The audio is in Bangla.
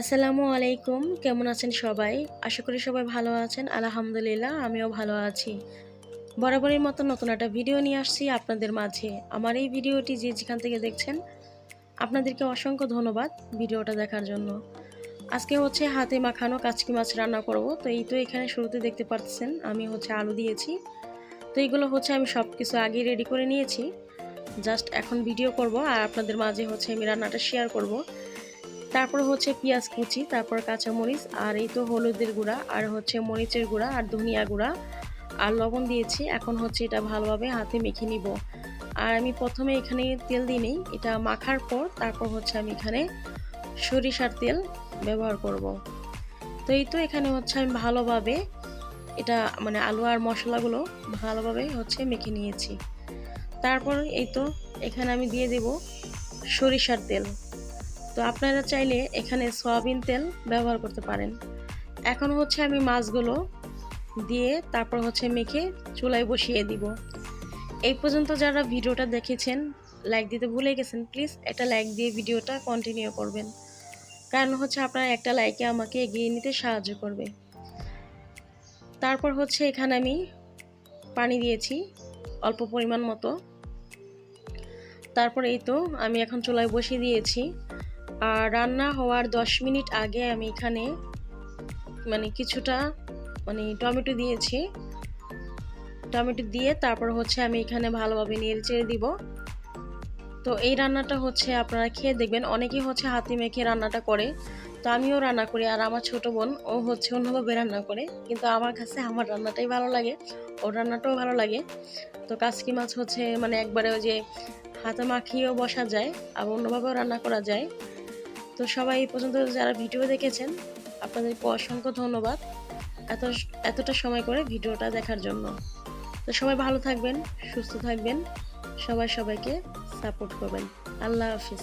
আসসালামু আলাইকুম। কেমন আছেন সবাই? আশা করি সবাই ভালো আছেন। আলহামদুলিল্লাহ, আমিও ভালো আছি। বরাবরের মতো নতুন একটা ভিডিও নিয়ে আসছি আপনাদের মাঝে। আমার এই ভিডিওটি যে যেখান থেকে দেখছেন, আপনাদেরকে অসংখ্য ধন্যবাদ ভিডিওটা দেখার জন্য। আজকে হচ্ছে হাতে মাখানো কাচকি মাছ রান্না করব। তো এই তো এখানে শুরুতে দেখতে পাচ্ছেন আমি হচ্ছে আলু দিয়েছি। তো এইগুলো হচ্ছে আমি সব কিছু আগে রেডি করে নিয়েছি। জাস্ট এখন ভিডিও করব আর আপনাদের মাঝে হচ্ছে আমি রান্নাটা শেয়ার করব। তারপর হচ্ছে পেঁয়াজ কুচি, তারপর কাঁচামরিচ, আর এই তো হলুদের গুঁড়া, আর হচ্ছে মরিচের গুঁড়া, আর ধনিয়া গুঁড়া, আর লবণ দিয়েছি। এখন হচ্ছে এটা ভালোভাবে হাতে মেখে নিব। আর আমি প্রথমে এখানে তেল দিই নেই, এটা মাখার পর তারপর হচ্ছে আমি এখানে সরিষার তেল ব্যবহার করব। তো এই তো এখানে হচ্ছে আমি ভালোভাবে এটা মানে আলু আর মশলাগুলো ভালোভাবে হচ্ছে মেখে নিয়েছি। তারপর এই তো এখানে আমি দিয়ে দেব সরিষার তেল। তো আপনারা চাইলে এখানে সয়াবিন তেল ব্যবহার করতে পারেন। এখন হচ্ছে আমি মাছগুলো দিয়ে তারপর হচ্ছে মেখে চুলায় বসিয়ে দিব। এই পর্যন্ত যারা ভিডিওটা দেখেছেন লাইক দিতে ভুলে গেছেন প্লিজ একটা লাইক দিয়ে ভিডিওটা কন্টিনিউ করবেন। কারণ হচ্ছে আপনার একটা লাইকে আমাকে এগিয়ে নিতে সাহায্য করবে। তারপর হচ্ছে এখানে আমি পানি দিয়েছি অল্প পরিমাণ মতো। তারপর এই তো আমি এখন চুলায় বসিয়ে দিয়েছি। আর রান্না হওয়ার দশ মিনিট আগে আমি এখানে মানে কিছুটা মানে টমেটো দিয়েছি। টমেটো দিয়ে তারপর হচ্ছে আমি এখানে ভালোভাবে নেড়ে চেড়ে দিব। তো এই রান্নাটা হচ্ছে আপনারা খেয়ে দেখবেন। অনেকেই হচ্ছে হাতি মেখে রান্নাটা করে, তো আমিও রান্না করি আর আমার ছোট বোন, ও হচ্ছে অন্যভাবে রান্না করে। কিন্তু আমার কাছে আমার রান্নাটাই ভালো লাগে, ওর রান্নাটাও ভালো লাগে। তো কাসকি মাছ হচ্ছে মানে একবারে ওই যে হাতে মাখিয়েও বসা যায় আর অন্যভাবেও রান্না করা যায়। তো সবাই এই পর্যন্ত যারা ভিডিও দেখেছেন, আপনাদেরকে অসংখ্য ধন্যবাদ এত, এতটা সময় করে ভিডিওটা দেখার জন্য। তো সবাই ভালো থাকবেন, সুস্থ থাকবেন, সবাই সবাইকে সাপোর্ট করবেন। আল্লাহ হাফিজ।